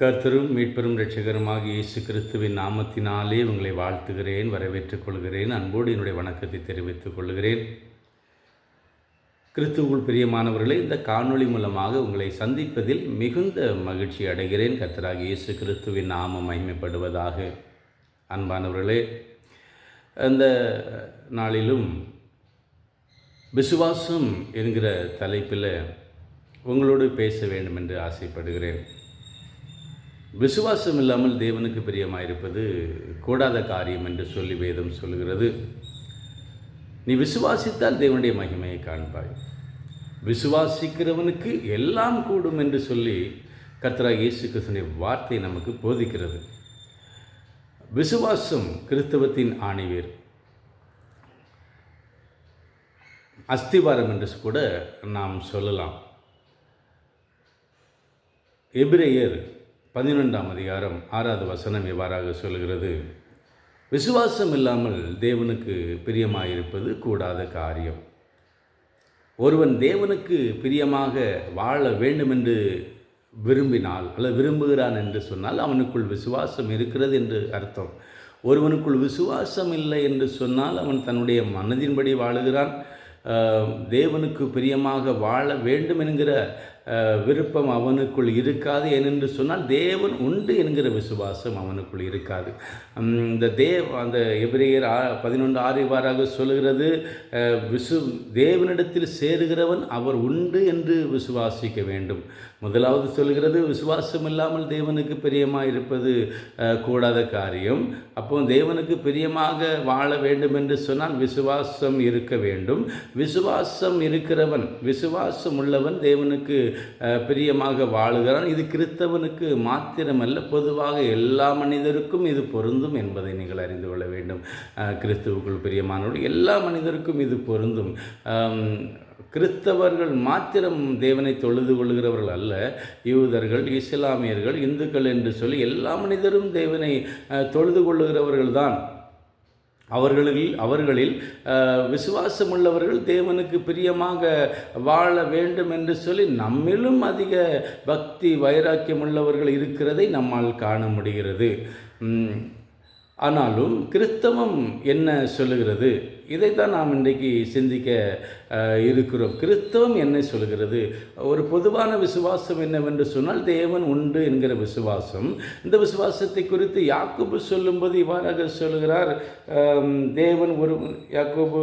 கர்த்தரும் மீட்பெரும் ரட்சகருமாக இயேசு கிறிஸ்துவின் நாமத்தினாலே உங்களை வாழ்த்துகிறேன் வரவேற்றுக் கொள்கிறேன் அன்போடு என்னுடைய வணக்கத்தை தெரிவித்துக் கொள்கிறேன். கிறிஸ்துவுக்குள் பிரியமானவர்களே இந்த காணொளி மூலமாக உங்களை சந்திப்பதில் மிகுந்த மகிழ்ச்சி அடைகிறேன். கர்த்தராக இயேசு கிறிஸ்துவின் நாமம் மகிமைப்படுவதாக. அன்பானவர்களே அந்த நாளிலும் விசுவாசம் என்கிற தலைப்பில் உங்களோடு பேச வேண்டும் என்று ஆசைப்படுகிறேன். விசுவாசம் இல்லாமல் தேவனுக்கு பிரியமாயிருப்பது கூடாத காரியம் என்று சொல்லி வேதம் சொல்கிறது நீ விசுவாசித்தால் தேவனுடைய மகிமையை காண்பாய். விசுவாசிக்கிறவனுக்கு எல்லாம் கூடும் என்று சொல்லி கர்த்தரா இயேசு கிறிஸ்துடைய வார்த்தை நமக்கு போதிக்கிறது. விசுவாசம் கிறிஸ்தவத்தின் ஆணிவேர். அஸ்திவாரம் என்று கூட நாம் சொல்லலாம். எபிரேயர் பதினொன்றாம் அதிகாரம் ஆறாவது வசனம் இவ்வாறாக சொல்கிறது விசுவாசம் இல்லாமல் தேவனுக்கு பிரியமாயிருப்பது கூடாத காரியம். ஒருவன் தேவனுக்கு பிரியமாக வாழ வேண்டும் என்று விரும்பினால் அல்லது விரும்புகிறான் என்று சொன்னால் அவனுக்குள் விசுவாசம் இருக்கிறது என்று அர்த்தம். ஒருவனுக்குள் விசுவாசம் இல்லை என்று சொன்னால் அவன் தன்னுடைய மனதின்படி வாழுகிறான். தேவனுக்கு பிரியமாக வாழ வேண்டும் என்கிற விருப்பம் அவனுக்குள் இருக்காது ஏனென்று சொன்னால் தேவன் உண்டு என்கிற விசுவாசம் அவனுக்குள் இருக்காது. இந்த தேவ் அந்த எபிரேயர் ஆ பதினொன்று ஆறிவாராக சொல்கிறது விசு தேவனிடத்தில் சேருகிறவன் அவர் உண்டு என்று விசுவாசிக்க வேண்டும். முதலாவது சொல்கிறது விசுவாசம் இல்லாமல் தேவனுக்கு பிரியமாக இருப்பது கூடாத காரியம். அப்போ தேவனுக்கு பிரியமாக வாழ வேண்டும் என்று சொன்னால் விசுவாசம் இருக்க வேண்டும். விசுவாசம் இருக்கிறவன் விசுவாசம் உள்ளவன் தேவனுக்கு பிரியமாக வாழுகிறான். இது கிறிஸ்தவனுக்கு மாத்திரமல்ல பொதுவாக எல்லா மனிதருக்கும் இது பொருந்தும் என்பதை நீங்கள் அறிந்து கொள்ள வேண்டும். கிறிஸ்துவுக்குள் பிரியமானோடு எல்லா மனிதருக்கும் இது பொருந்தும். கிறிஸ்தவர்கள் மாத்திரம் தேவனை தொழுது கொள்கிறவர்கள் அல்ல யூதர்கள் இஸ்லாமியர்கள் இந்துக்கள் என்று சொல்லி எல்லா மனிதரும் தேவனை தொழுது கொள்ளுகிறவர்கள் தான். அவர்களில் அவர்களில் விசுவாசமுள்ளவர்கள் தேவனுக்கு பிரியமாக வாழ வேண்டும் என்று சொல்லி நம்மிலும் அதிக பக்தி வைராக்கியம் உள்ளவர்கள் இருக்கிறதை நம்மால் காண முடிகிறது. ஆனாலும் கிறிஸ்தவம் என்ன சொல்லுகிறது? இதைத்தான் நாம் இன்றைக்கு சிந்திக்க இருக்கிறோம். கிறிஸ்தவம் என்ன சொல்கிறது? ஒரு பொதுவான விசுவாசம் என்னவென்று சொன்னால் தேவன் உண்டு என்கிற விசுவாசம். இந்த விசுவாசத்தை குறித்து யாக்கோபு சொல்லும்போது இவ்வாறாக சொல்லுகிறார் தேவன் ஒரு யாக்கோபு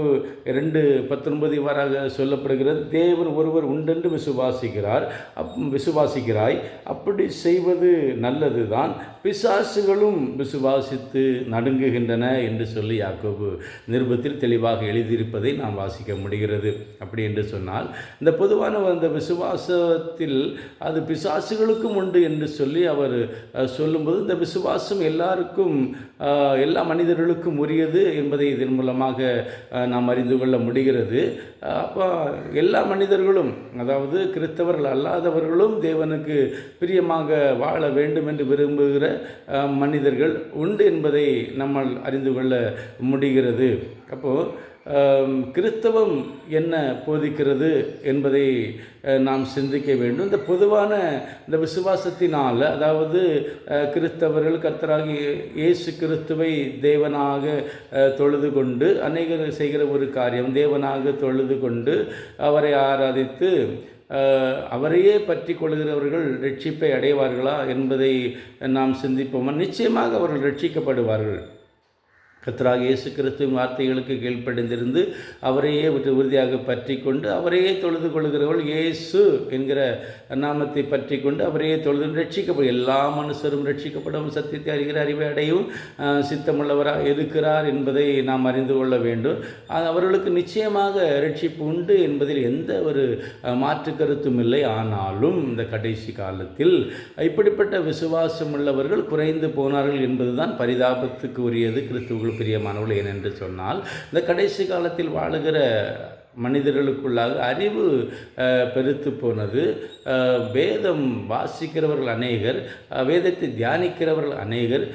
ரெண்டு பத்தொன்பது இவ்வாறாக சொல்லப்படுகிறது. தேவன் ஒருவர் உண்டென்று விசுவாசிக்கிறார். அப் விசுவாசிக்கிறாய். அப்படி செய்வது நல்லது தான் பிசாசுகளும் விசுவாசித்து நடுங்குகின்றன என்று சொல்லி யாக்கோபு நிருபத்தில் தெளிவாக எழுதியிருப்பதை நாம் வாசிக்க முடிகிறது. அப்படி என்று சொன்னால் இந்த பொதுவான அந்த விசுவாசத்தில் அது பிசாசுகளுக்கும் உண்டு என்று சொல்லி அவர் சொல்லும்போது இந்த விசுவாசம் எல்லாருக்கும் எல்லா மனிதர்களுக்கும் உரியது என்பதை இதன் மூலமாக நாம் அறிந்து கொள்ள முடிகிறது. அப்போ எல்லா மனிதர்களும் அதாவது கிறிஸ்தவர்கள் அல்லாதவர்களும் தேவனுக்கு பிரியமாக வாழ வேண்டும் என்று விரும்புகிற மனிதர்கள் உண்டு என்பதை நம்மால் அறிந்து கொள்ள முடிகிறது. அப்போது கிறிஸ்தவம் என்ன போதிக்கிறது என்பதை நாம் சிந்திக்க வேண்டும். இந்த பொதுவான இந்த விசுவாசத்தினால் அதாவது கிறிஸ்தவர்கள் கர்த்தராகி இயேசு கிறிஸ்துவை தேவனாக தொழுது கொண்டு அநேகர் செய்கிற ஒரு காரியம் தேவனாக தொழுது கொண்டு அவரை ஆராதித்து அவரையே பற்றி கொள்கிறவர்கள் ரட்சிப்பை அடைவார்களா என்பதை நாம் சிந்திப்போம்? நிச்சயமாக அவர்கள் ரட்சிக்கப்படுவார்கள். கத்தராக இயேசு கிறிஸ்துவின் வார்த்தைகளுக்கு கீழ்ப்படைந்திருந்து அவரையே உறுதியாக பற்றி கொண்டு அவரையே தொழுது கொள்கிறவள் இயேசு என்கிற நாமத்தை பற்றி கொண்டு அவரையே தொழுது ரட்சிக்கப்படும். எல்லா மனுஷரும் ரட்சிக்கப்படும். சத்தியத்தை அறிகிற அறிவை அடையும். சித்தமுள்ளவராக இருக்கிறார் என்பதை நாம் அறிந்து கொள்ள வேண்டும். அவர்களுக்கு நிச்சயமாக ரட்சிப்பு உண்டு என்பதில் எந்த ஒரு மாற்று கருத்தும் இல்லை. ஆனாலும் இந்த கடைசி காலத்தில் இப்படிப்பட்ட விசுவாசம் உள்ளவர்கள் குறைந்து போனார்கள் என்பதுதான் பரிதாபத்துக்கு உரியது கிறிஸ்துவர்கள் பிரியமானவர்கள் ஏனென்று சொன்னால் இந்த கடைசி காலத்தில் வாழுகிற மனிதர்களுக்குள்ளாக அறிவு பெருத்து போனது. வேதம் வாசிக்கிறவர்கள் அநேகர் வேதத்தை தியானிக்கிறவர்கள் அநேகர்.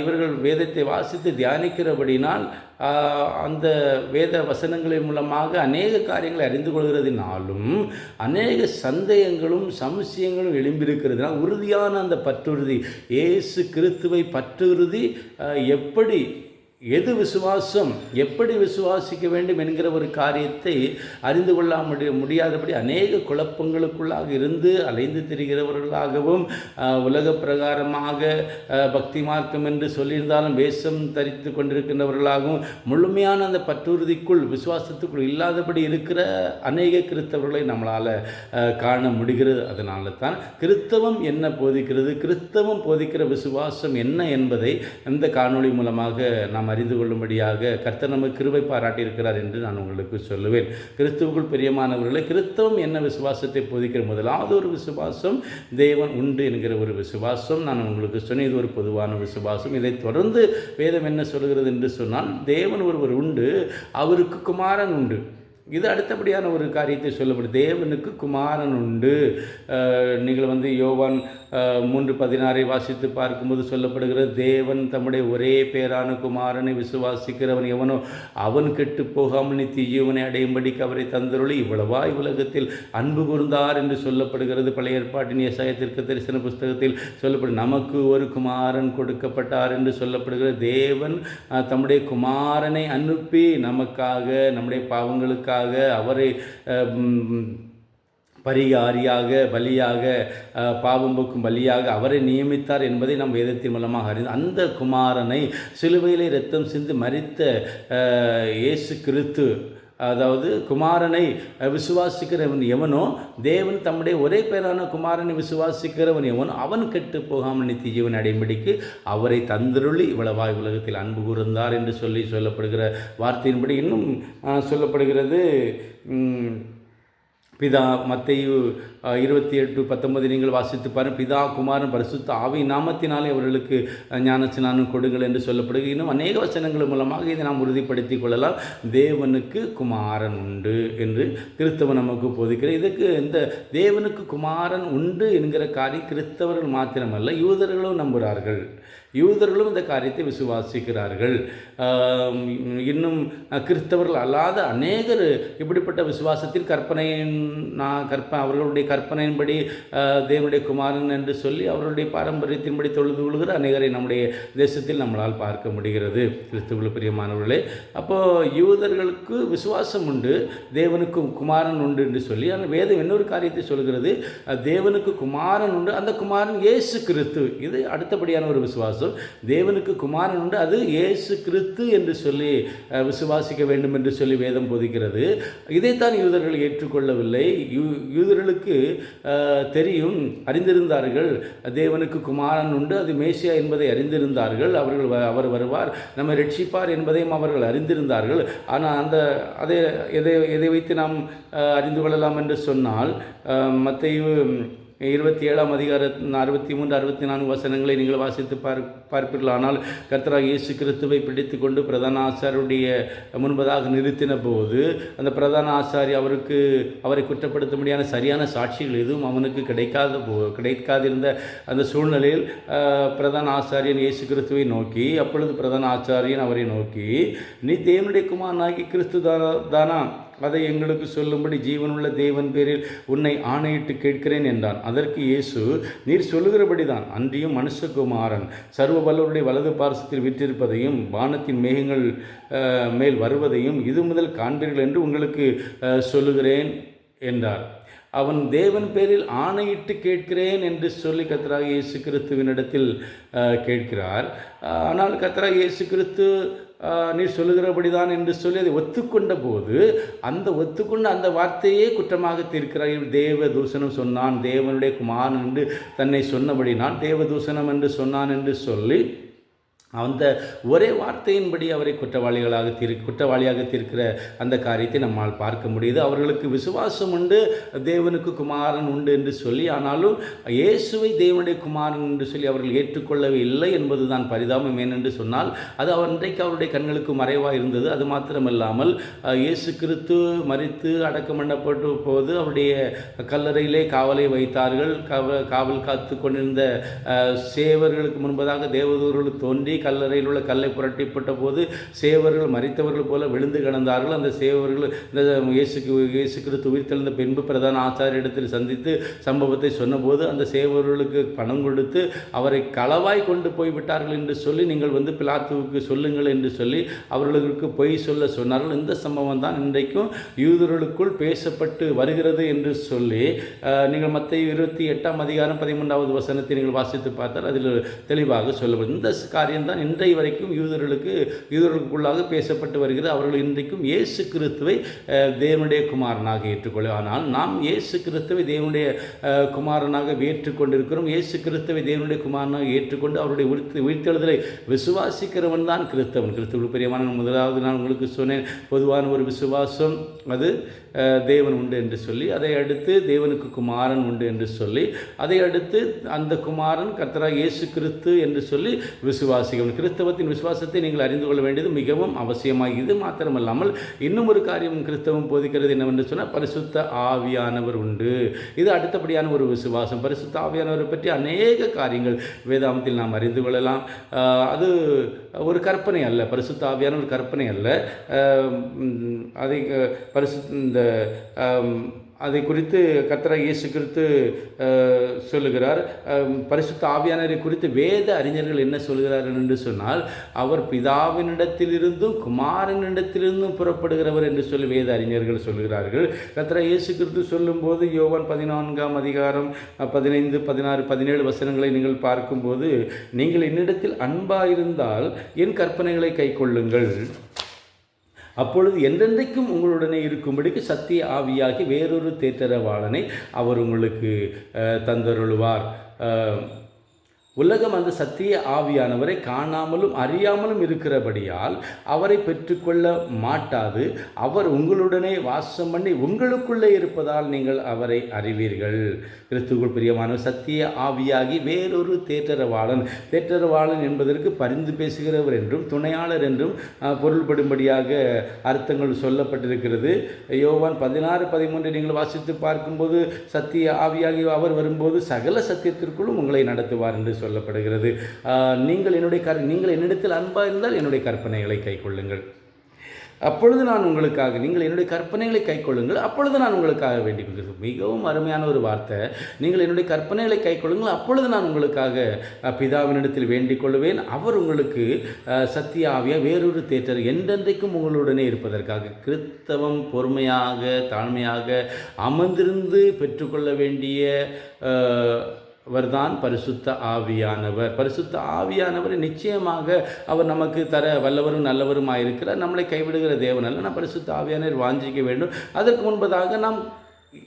இவர்கள் வேதத்தை வாசித்து தியானிக்கிறபடினால் அந்த வேத வசனங்களின் மூலமாக அநேக காரியங்களை அறிந்து கொள்கிறதுனாலும் அநேக சந்தேகங்களும் சம்சயங்களும் எழும்பியிருக்கிறதுனால் உறுதியான அந்த பற்றுறுதி இயேசு கிறிஸ்துவை பற்றுறுதி எப்படி எது விசுவாசம் எப்படி விசுவாசிக்க வேண்டும் என்கிற ஒரு காரியத்தை அறிந்து கொள்ள முடி முடியாதபடி அநேக குழப்பங்களுக்குள்ளாக இருந்து அலைந்து திரிகிறவர்களாகவும் உலக பிரகாரமாக பக்தி மார்க்கம் என்று சொல்லியிருந்தாலும் வேஷம் தரித்து கொண்டிருக்கின்றவர்களாகவும் முழுமையான அந்த பற்றுறுதிக்குள் விசுவாசத்துக்குள் இல்லாதபடி இருக்கிற அநேக கிறிஸ்தவர்களை நம்மளால் காண முடிகிறது. அதனால தான் கிறிஸ்தவம் என்ன போதிக்கிறது கிறிஸ்தவம் போதிக்கிற விசுவாசம் என்ன என்பதை இந்த காணொளி மூலமாக நாம் அறிந்து கொள்ளும்படியாக கர்த்தர் நமக்கு கிருவை பாராட்டியிருக்கிறார் என்று நான் உங்களுக்கு சொல்லுவேன். கிறிஸ்துவுக்குள் பிரியமானவர்களை கிறிஸ்தவம் என்ன விசுவாசத்தை போதிக்கிற முதலாவது ஒரு விசுவாசம்? தேவன் உண்டு என்கிற ஒரு விசுவாசம். நான் உங்களுக்கு சொன்னேன் இது ஒரு பொதுவான விசுவாசம். இதை தொடர்ந்து வேதம் என்ன சொல்கிறது என்று சொன்னால் தேவன் ஒருவர் உண்டு அவருக்கு குமாரன் உண்டு. இது அடுத்தபடியான ஒரு காரியத்தை சொல்லப்படும் தேவனுக்கு குமாரன் உண்டு. நீங்கள் வந்து யோவான் மூன்று பதினாறை வாசித்து பார்க்கும்போது சொல்லப்படுகிறது தேவன் தம்முடைய ஒரே பேரான குமாரனை விசுவாசிக்கிறவன் எவனோ அவன் கெட்டு போகாமல் நீ ஜீவனை அடையும்படிக்கு அவரை தந்தருளி இவ்வளவாய் உலகத்தில் அன்பு கூர்ந்தார் என்று சொல்லப்படுகிறது. பழைய ஏற்பாட்டின் ஏசாயத்திற்கு தரிசன புஸ்தகத்தில் சொல்லப்படும் நமக்கு ஒரு குமாரன் கொடுக்கப்பட்டார் என்று சொல்லப்படுகிறது. தேவன் தம்முடைய குமாரனை அனுப்பி நமக்காக நம்முடைய பாவங்களுக்காக அவரை பரிகாரியாக பலியாக பாவம் போக்கும் பலியாக அவரை நியமித்தார் என்பதை நாம் வேதத்தின் மூலமாக அறிந்து அந்த குமாரனை சிலுவையிலே ரத்தம் சிந்து மறித்த இயேசு கிறித்து அதாவது குமாரனை விசுவாசிக்கிறவன் எவனோ தேவன் தம்முடைய ஒரே பேரான குமாரனை விசுவாசிக்கிறவன் எவனோ அவன் கெட்டு போகாமல் நித்திய ஜீவன் அடையும்படிக்கு அவரை தந்திருளி இவ்வளவாய் உலகத்தில் அன்பு கூர்ந்தார் என்று சொல்லி சொல்லப்படுகிற வார்த்தையின்படி இன்னும் சொல்லப்படுகிறது. பிதா மத்தையு இருபத்தி எட்டு பத்தொன்பது நீங்கள் வாசித்து பாருங்கள். பிதா குமாரன் பரிசுத்த ஆவி நாமத்தினாலே அவர்களுக்கு அஹ், கொடுங்கள் என்று சொல்லப்படுகிறது. இன்னும் அநேக வசனங்கள் மூலமாக இதை நாம் உறுதிப்படுத்திக் கொள்ளலாம். தேவனுக்கு குமாரன் உண்டு என்று கிறிஸ்தவன் நமக்கு போதிக்கிறது இதுக்கு இந்த தேவனுக்கு குமாரன் உண்டு என்கிற காரியம் கிறிஸ்தவர்கள் மாத்திரமல்ல யூதர்களும் நம்புகிறார்கள். யூதர்களும் இந்த காரியத்தை விசுவாசிக்கிறார்கள். இன்னும் கிறிஸ்தவர்கள் அல்லாத அநேகர் இப்படிப்பட்ட விசுவாசத்தில் கற்பனையின் நான் கற்ப அவர்களுடைய கற்பனையின்படி தேவனுடைய குமாரன் என்று சொல்லி அவர்களுடைய பாரம்பரியத்தின்படி தொழுது கொள்கிற அநேகரை நம்முடைய தேசத்தில் நம்மளால் பார்க்க முடிகிறது. கிறிஸ்துவுல பிரியமானவர்களே அப்போது யூதர்களுக்கு விசுவாசம் உண்டு தேவனுக்கு குமாரன் உண்டு என்று சொல்லி ஆனால் வேதம் இன்னொரு காரியத்தை சொல்கிறது தேவனுக்கு குமாரன் உண்டு அந்த குமாரன் இயேசு கிறிஸ்து. இது அடுத்தபடியான ஒரு விசுவாசம். தேவனுக்கு குமாரன் உண்டு அது இயேசு கிறிஸ்து என்று சொல்லி விசுவாசிக்க வேண்டும் என்று சொல்லி வேதம் போதிக்கிறது. இதைத்தான் யூதர்கள் ஏற்றுக்கொள்ளவில்லை. யூ யூதர்களுக்கு தெரியும் அறிந்திருந்தார்கள். தேவனுக்கு குமாரன் உண்டு அது மேசியா என்பதை அறிந்திருந்தார்கள். அவர்கள் வ- அவர் வருவார். நம்ம ரட்சிப்பார் என்பதையும் அவர்கள் அறிந்திருந்தார்கள். ஆனால் அந்த அதை எதை எதை வைத்து நாம் அறிந்து கொள்ளலாம் என்று சொன்னால் மற்ற இருபத்தி ஏழாம் அதிகார அறுபத்தி மூன்று அறுபத்தி நான்கு வசனங்களை நீங்கள் வாசித்து பார் பார்ப்பீர்கள் ஆனால் கர்த்தராக இயேசு கிறிஸ்துவை பிடித்து கொண்டு பிரதான ஆசாரியுடைய முன்பதாக நிறுத்தின போது அந்த பிரதான ஆசாரி அவருக்கு அவரை குற்றப்படுத்த முடியாத சரியான சாட்சிகள் எதுவும் அவனுக்கு கிடைக்காத போ கிடைக்காதிருந்த அந்த சூழ்நிலையில் பிரதான ஆசாரியன் இயேசு கிறிஸ்துவை நோக்கி அப்பொழுது பிரதான ஆச்சாரியன் அவரை நோக்கி நீ தேவனுடைய குமாரனாகி கிறிஸ்து தானா தானா? அதை எங்களுக்கு சொல்லும்படி ஜீவனுள்ள தேவன் பேரில் உன்னை ஆணையிட்டு கேட்கிறேன் என்றான். அதற்கு இயேசு நீர் சொல்லுகிறபடிதான் அன்றியும் மனுஷகுமாரன் சர்வ வல்லவருடைய வலது பார்சத்தில் விற்றிருப்பதையும் வானத்தின் மேகங்கள் மேல் வருவதையும் இது முதல் காண்பீர்கள் என்று உங்களுக்கு சொல்லுகிறேன் என்றார். அவன் தேவன் பேரில் ஆணையிட்டு கேட்கிறேன் என்று சொல்லி கத்தராக இயேசு கிறிஸ்துவினிடத்தில் கேட்கிறார். ஆனால் கத்தராக இயேசு கிறிஸ்து நீ சொல்லுகிறபடிதான் என்று சொல்லி அதை ஒத்துக்கொண்ட போது அந்த ஒத்துக்கொண்ட அந்த வார்த்தையே குற்றமாக தீர்க்கிறார் தேவ தூஷணம் சொன்னான் தேவனுடைய குமாரன் என்று தன்னை சொன்னபடினால் தேவ தூஷணம் என்று சொன்னான் என்று சொல்லி அந்த ஒரே வார்த்தையின்படி அவரை குற்றவாளிகளாக தீர் குற்றவாளியாக தீர்க்கிற அந்த காரியத்தை நம்மால் பார்க்க முடியுது. அவர்களுக்கு விசுவாசம் உண்டு தேவனுக்கு குமாரன் உண்டு என்று சொல்லி ஆனாலும் இயேசுவை தேவனுடைய குமாரன் என்று சொல்லி அவர்கள் ஏற்றுக்கொள்ளவே இல்லை என்பது தான் பரிதாபம். ஏனென்று சொன்னால் அது அவர் இன்றைக்கு அவருடைய கண்களுக்கு மறைவாக இருந்தது. அது மாத்திரமல்லாமல் இயேசு கிறித்து மறித்து அடக்கம் பண்ணப்பட்ட போது அவருடைய கல்லறையிலே காவலை வைத்தார்கள். காவல் காத்து கொண்டிருந்த சேவர்களுக்கு முன்பதாக தேவதூர்கள் தோன்றி கல்லறையில் உள்ள கல்லை புரட்டிப்பட்ட போது சேவர்கள் மறித்தவர்கள் போல விழுந்து கிடந்தார்கள். அந்த சேவர்கள் இந்த இயேசுக்கு இயேசு கிறிஸ்து உயிர்த்தெழுந்த பின்பு பிரதான ஆச்சாரியத்தில் சந்தித்து சம்பவத்தை சொன்னபோது அந்த சேவர்களுக்கு பணம் கொடுத்து அவரை களவாய் கொண்டு போய்விட்டார்கள் என்று சொல்லி நீங்கள் வந்து பிலாத்துவுக்கு சொல்லுங்கள் என்று சொல்லி அவர்களுக்கு பொய் சொல்ல சொன்னார்கள். இந்த சம்பவம் தான் இன்றைக்கும் யூதர்களுக்குள் பேசப்பட்டு வருகிறது என்று சொல்லி நீங்கள் மற்ற இருபத்தி எட்டாம் அதிகாரம் பதிமூன்றாவது வசனத்தை நீங்கள் வாசித்து பார்த்தால் அதில் தெளிவாக சொல்லப்படும். இந்த காரியம்தான் இன்றைய வரைக்கும் யூதர்களுக்கு யூதர்களுக்குள்ளாக பேசப்பட்டு வருகிறது. அவர்கள் இன்றைக்கும் இயேசு கிறிஸ்துவை தேவனுடைய குமாரனாக ஏற்றுக்கொள்ள ஆனால் நாம் இயேசு கிறிஸ்துவை தேவனுடைய குமாரனாக ஏற்றுக்கொண்டிருக்கிறோம். இயேசு கிறிஸ்துவை தேவனுடைய குமாரனாக ஏற்றுக்கொண்டு அவருடைய உயிர்த்து உயிர்த்தெழுதலை விசுவாசிக்கிறவன் தான் கிறிஸ்தவன். கிறிஸ்துவ பிரியமான முதலாவது நான் உங்களுக்கு சொன்னேன் பொதுவான ஒரு விசுவாசம் அது தேவன் உண்டு என்று சொல்லி அதை அடுத்து தேவனுக்கு குமாரன் உண்டு என்று சொல்லி அதை அடுத்து அந்த குமாரன் கர்த்தராக இயேசு கிறிஸ்து என்று சொல்லி ஆகியவன் கிறிஸ்தவத்தின் விசுவாசத்தை நீங்கள் அறிந்து கொள்ள வேண்டியது மிகவும் அவசியமாக இது மாத்திரமல்லாமல் இன்னும் ஒரு காரியம் கிறிஸ்தவம் போதிக்கிறது என்னவென்று சொன்னால் பரிசுத்த ஆவியானவர் உண்டு. இது அடுத்தபடியான ஒரு விசுவாசம். பரிசுத்த ஆவியானவரை பற்றி அநேக காரியங்கள் வேதாமத்தில் நாம் அறிந்து கொள்ளலாம். அது ஒரு கற்பனை அல்ல. பரிசுத்த ஆவியான ஒரு கற்பனை அல்ல. அதை பரிசு இந்த அதை குறித்து கத்திர இயேசு கிறித்து சொல்லுகிறார். பரிசுத்த ஆவியானரை குறித்து வேத அறிஞர்கள் என்ன சொல்கிறார்கள் என்று சொன்னால் அவர் பிதாவினிடத்திலிருந்தும் குமாரனிடத்திலிருந்தும் புறப்படுகிறவர் என்று சொல்லி வேத அறிஞர்கள் சொல்கிறார்கள் கத்திர இயேசு கிறிஸ்து சொல்லும்போது யோவான் பதினான்காம் அதிகாரம் பதினைந்து பதினாறு பதினேழு வசனங்களை நீங்கள் பார்க்கும்போது நீங்கள் என்னிடத்தில் அன்பாயிருந்தால் என் கற்பனைகளை கைக்கொள்ளுங்கள். அப்பொழுது என்றென்றைக்கும் உங்களுடனே இருக்கும்படிக்கு சத்திய ஆவியாகி வேறொரு தேற்றரவாளனை அவர் உங்களுக்கு தந்தருள்வார். உலகம் அந்த சத்திய ஆவியானவரை காணாமலும் அறியாமலும் இருக்கிறபடியால் அவரை பெற்றுக்கொள்ள மாட்டாது. அவர் உங்களுடனே வாசம் பண்ணி உங்களுக்குள்ளே இருப்பதால் நீங்கள் அவரை அறிவீர்கள். கிறிஸ்துக்குள் பிரியமானவர் சத்திய ஆவியாகி வேறொரு தேற்றரவாளன் தேற்றரவாளன் என்பதற்கு பரிந்து பேசுகிறவர் என்றும் துணையாளர் என்றும் பொருள்படும்படியாக அர்த்தங்கள் சொல்லப்பட்டிருக்கிறது. யோவான் பதினாறு பதிமூன்று நீங்கள் வாசித்து பார்க்கும்போது சத்திய ஆவியாகி அவர் வரும்போது சகல சத்தியத்திற்குள்ளும் உங்களை நடத்துவார் என்று சொல்லப்படுகிறது. நீங்கள் என்னுடைய கர் நீங்கள் என்னிடத்தில் அன்பாக இருந்தால் என்னுடைய கற்பனைகளை கைக்கொள்ளுங்கள் அப்பொழுது நான் உங்களுக்காக நீங்கள் என்னுடைய கற்பனைகளை கைக்கொள்ளுங்கள் அப்பொழுது நான் உங்களுக்காக வேண்டிக் கொள்கிறேன். மிகவும் அருமையான ஒரு வார்த்தை. நீங்கள் என்னுடைய கற்பனைகளை கைக்கொள்ளுங்கள் அப்பொழுது நான் உங்களுக்காக பிதாவினிடத்தில் வேண்டிக் கொள்வேன் அவர் உங்களுக்கு சத்தியாவிய வேறொரு தேற்றர் என்றென்றைக்கும் உங்களுடனே இருப்பதற்காக கிறித்தவம் பொறுமையாக தாழ்மையாக அமர்ந்திருந்து பெற்றுக்கொள்ள வேண்டிய அஹ், அவர்தான் பரிசுத்த ஆவியானவர். பரிசுத்த ஆவியானவர் நிச்சயமாக அவர் நமக்கு தர வல்லவரும் நல்லவரும் இருக்கிறார் நம்மளை கைவிடுகிற தேவன் அல்ல. நாம் பரிசுத்த ஆவியானவர் வாஞ்சிக்க வேண்டும். அதற்கு முன்பதாக நாம்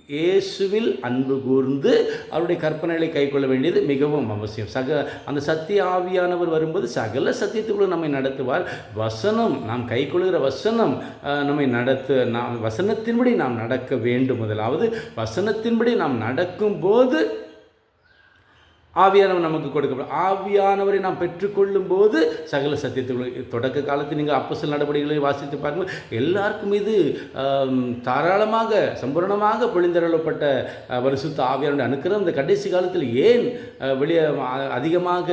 இயேசுவில் அன்பு கூர்ந்து அவருடைய கற்பனைகளை கைக்கொள்ள வேண்டியது மிகவும் அவசியம். சக அந்த சத்திய ஆவியானவர் வரும்போது சகல சத்தியத்துக்குள்ள நம்மை நடத்துவார். வசனம் நாம் கைக்கொள்கிற வசனம் நம்மை நடத்து நாம் வசனத்தின்படி நாம் நடக்க வேண்டும் முதலாவது. வசனத்தின்படி நாம் நடக்கும்போது ஆவியானவர் நமக்கு கொடுக்கப்படும். ஆவியானவரை நாம் பெற்றுக்கொள்ளும் போது சகல சத்தியத்துக்குள்ள தொடக்க காலத்தில் நீங்கள் அப்பசல் நடவடிக்கைகளை வாசித்து பாருங்கள் எல்லாருக்கும் இது தாராளமாக சம்பூரணமாக பொழிந்தரளப்பட்ட வருஷத்து பரிசுத்த ஆவியானுடைய அனுக்கிறோம் இந்த கடைசி காலத்தில் ஏன் வெளியே அதிகமாக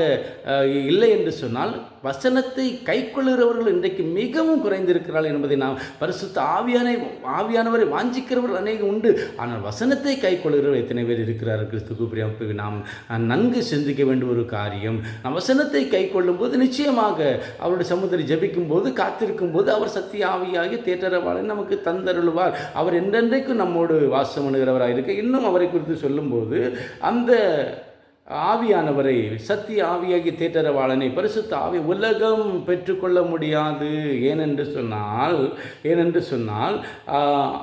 இல்லை என்று சொன்னால் வசனத்தை கைக்கொள்கிறவர்கள் இன்றைக்கு மிகவும் குறைந்திருக்கிறார்கள் என்பதை நாம் பரிசுத்த ஆவியானை ஆவியானவரை வாஞ்சிக்கிறவர்கள் அநேகம் உண்டு. ஆனால் வசனத்தை கைக்கொள்கிறவர் எத்தனை பேர் இருக்கிறார்கள்? கிறிஸ்துக்கு பிரியம் நாம் நன்கு சிந்திக்க வேண்டும் ஒரு காரியம். நாம் வசனத்தை கைக்கொள்ளும் போது நிச்சயமாக அவருடைய சமுதிரி ஜபிக்கும் போது காத்திருக்கும் போது அவர் சத்திய ஆவியாகி தேற்றரவாளை நமக்கு தந்தருளுவார். அவர் என்றென்றைக்கும் நம்மோடு வாசம் பண்ணுகிறவராக இருக்க இன்னும் அவரை குறித்து சொல்லும்போது அந்த ஆவியானவரை சத்திய ஆவியாகி தேற்றரவாளனை பரிசுத்த ஆவி உலகம் பெற்றுக்கொள்ள முடியாது. ஏனென்று சொன்னால் ஏனென்று சொன்னால்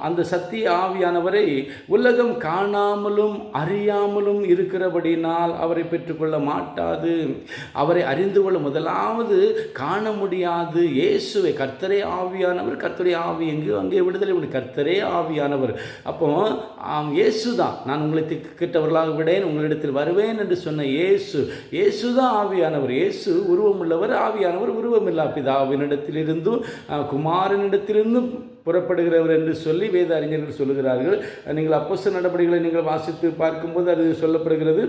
அந்த சத்திய ஆவியானவரை உலகம் காணாமலும் அறியாமலும் இருக்கிறபடினால் அவரை பெற்றுக்கொள்ள மாட்டாது. அவரை அறிந்து கொள்ள முதலாவது காண முடியாது. இயேசுவை கர்த்தரே ஆவியானவர் கர்த்தரே ஆவி எங்கு அங்கே விடுதலை உண்டு. கர்த்தரே ஆவியானவர். அப்போ ஆம், இயேசு தான் நான் உங்களை திக்கிட்டவர்களாக விடேன் உங்களிடத்தில் வருவேன் என்று சொன்ன இயேசு இயேசு தான் ஆவியானவர். இயேசு உருவமுள்ளவர் ஆவியானவர் உருவமில்லா பிதாவினிடத்திலிருந்தும் குமாரனிடத்திலிருந்தும் புறப்படுகிறவர் என்று சொல்லி வேத அறிஞர்கள் சொல்லுகிறார்கள். நீங்கள் அப்போச நடவடிக்கைகளை நீங்கள் வாசித்து பார்க்கும்போது அது சொல்லப்படுகிறது.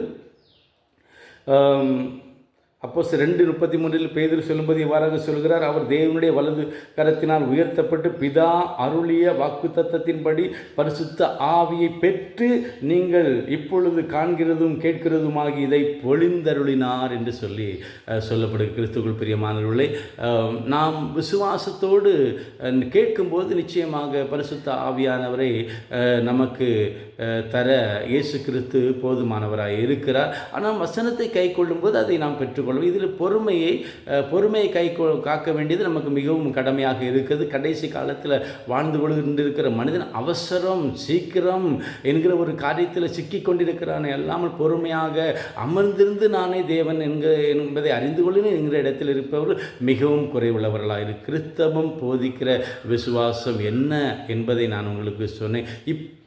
அப்போஸ் அப்போ ரெண்டு முப்பத்தி மூன்றில் பேதில் சொல்லும்போது இவ்வாறாக சொல்கிறார் அவர் தேவனுடைய வலது கரத்தினால் உயர்த்தப்பட்டு பிதா அருளிய வாக்குத்தத்தத்தின்படி பரிசுத்த ஆவியை பெற்று நீங்கள் இப்பொழுது காண்கிறதும் கேட்கிறதுமாகி இதை பொழிந்தருளினார் என்று சொல்லி சொல்லப்படுகிற கிறிஸ்துக்குள் பிரியமானவர்களே நாம் விசுவாசத்தோடு கேட்கும்போது நிச்சயமாக பரிசுத்த ஆவியானவரை நமக்கு தர இயேசு கிறிஸ்து போதுமானவராக இருக்கிறார். ஆனால் வசனத்தை கை கொள்ளும்போது அதை நாம் பெற்றுக்கொள்வோம். இதில் பொறுமையை பொறுமையை கை காக்க வேண்டியது நமக்கு மிகவும் கடமையாக இருக்கிறது. கடைசி காலத்தில் வாழ்ந்து கொண்டிருக்கிற மனிதன் அவசரம் சீக்கிரம் என்கிற ஒரு காரியத்தில் சிக்கி கொண்டிருக்கிறான் அல்லாமல் பொறுமையாக அமர்ந்திருந்து நானே தேவன் என்க என்பதை அறிந்து கொள்ளுங்கள் என்கிற இடத்தில் இருப்பவர்கள் மிகவும் குறைவுள்ளவர்களாக இரு கிறிஸ்தவம் போதிக்கிற விசுவாசம் என்ன என்பதை நான் உங்களுக்கு சொன்னேன்.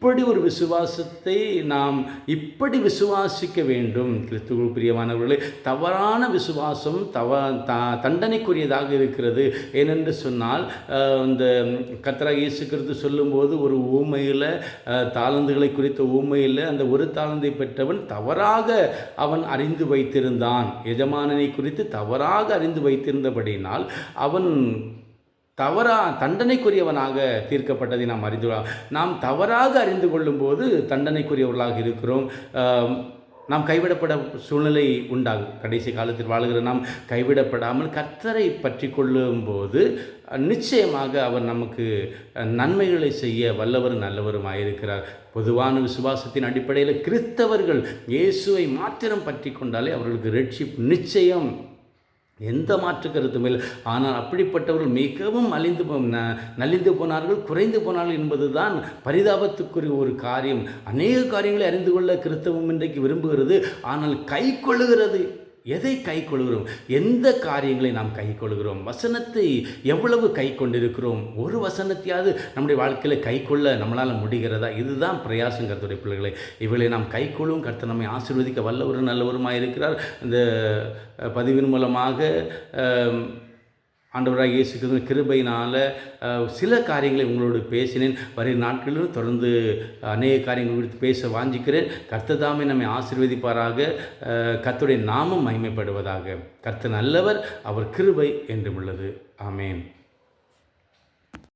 இப்படி ஒரு விசுவாசத்தை நாம் இப்படி விசுவாசிக்க வேண்டும். கிறிஸ்துவ பிரியமானவர்களே தவறான விசுவாசம் தவ த தண்டனைக்குரியதாக இருக்கிறது. ஏனென்று சொன்னால் இந்த கத்ரா இயேசு கிறிஸ்து சொல்லும்போது ஒரு ஊமையில் தாளந்துகளை குறித்த ஊமையில் அந்த ஒரு தாளந்தை பெற்றவன் தவறாக அவன் அறிந்து வைத்திருந்தான். எஜமானனை குறித்து தவறாக அறிந்து வைத்திருந்தபடினால் அவன் தவறா தண்டனைக்குரியவனாக தீர்க்கப்பட்டதை நாம் அறிந்து நாம் தவறாக அறிந்து கொள்ளும்போது தண்டனைக்குரியவர்களாக இருக்கிறோம். நாம் கைவிடப்பட சூழ்நிலை உண்டாகும். கடைசி காலத்தில் வாழுகிற நாம் கைவிடப்படாமல் கர்த்தரை பற்றி கொள்ளும்போது நிச்சயமாக அவர் நமக்கு நன்மைகளை செய்ய வல்லவரும் நல்லவரும் ஆயிருக்கிறார் பொதுவான விசுவாசத்தின் அடிப்படையில் கிறிஸ்தவர்கள் இயேசுவை மாத்திரம் பற்றி கொண்டாலே அவர்களுக்கு ரட்சிப்பு நிச்சயம். எந்த மாற்று கருத்தும் இல்லை. ஆனால் அப்படிப்பட்டவர்கள் மிகவும் அழிந்து போ- நலிந்து போனார்கள் குறைந்து போனார்கள் என்பதுதான் பரிதாபத்துக்குரிய ஒரு காரியம். அநேக காரியங்களை அறிந்து கொள்ள கிறிஸ்தவம் இன்றைக்கு விரும்புகிறது. ஆனால் கை கொள்ளுகிறது. எதை கை கொள்கிறோம்? எந்த காரியங்களை நாம் கை கொள்கிறோம்? வசனத்தை எவ்வளவு கை கொண்டிருக்கிறோம்? ஒரு வசனத்தையாவது நம்முடைய வாழ்க்கையில் கை கொள்ள நம்மளால் முடிகிறதா? இதுதான் பிரயாசம் கருத்துடைய பிள்ளைகளை. இவளை நாம் கை கொள்ளும். கர்த்தர் நம்மை ஆசீர்வதிக்க வல்லவரும் நல்லவருமாக இருக்கிறார் இந்த பதிவின் மூலமாக ஆண்டவராக இயேசு கிருபையினால் சில காரியங்களை உங்களோடு பேசினேன். வரை நாட்களிலும் தொடர்ந்து அநேக காரியங்கள் குறித்து பேச வாஞ்சிக்கிறேன். கர்த்ததாமே நம்மை ஆசிர்வதிப்பாராக. கர்த்துடைய கர்த்தருடைய நாமம் மகிமைப்படுவதாக. கர்த்தர் நல்லவர் அவர் கிருபை என்றும் உள்ளது. ஆமேன்.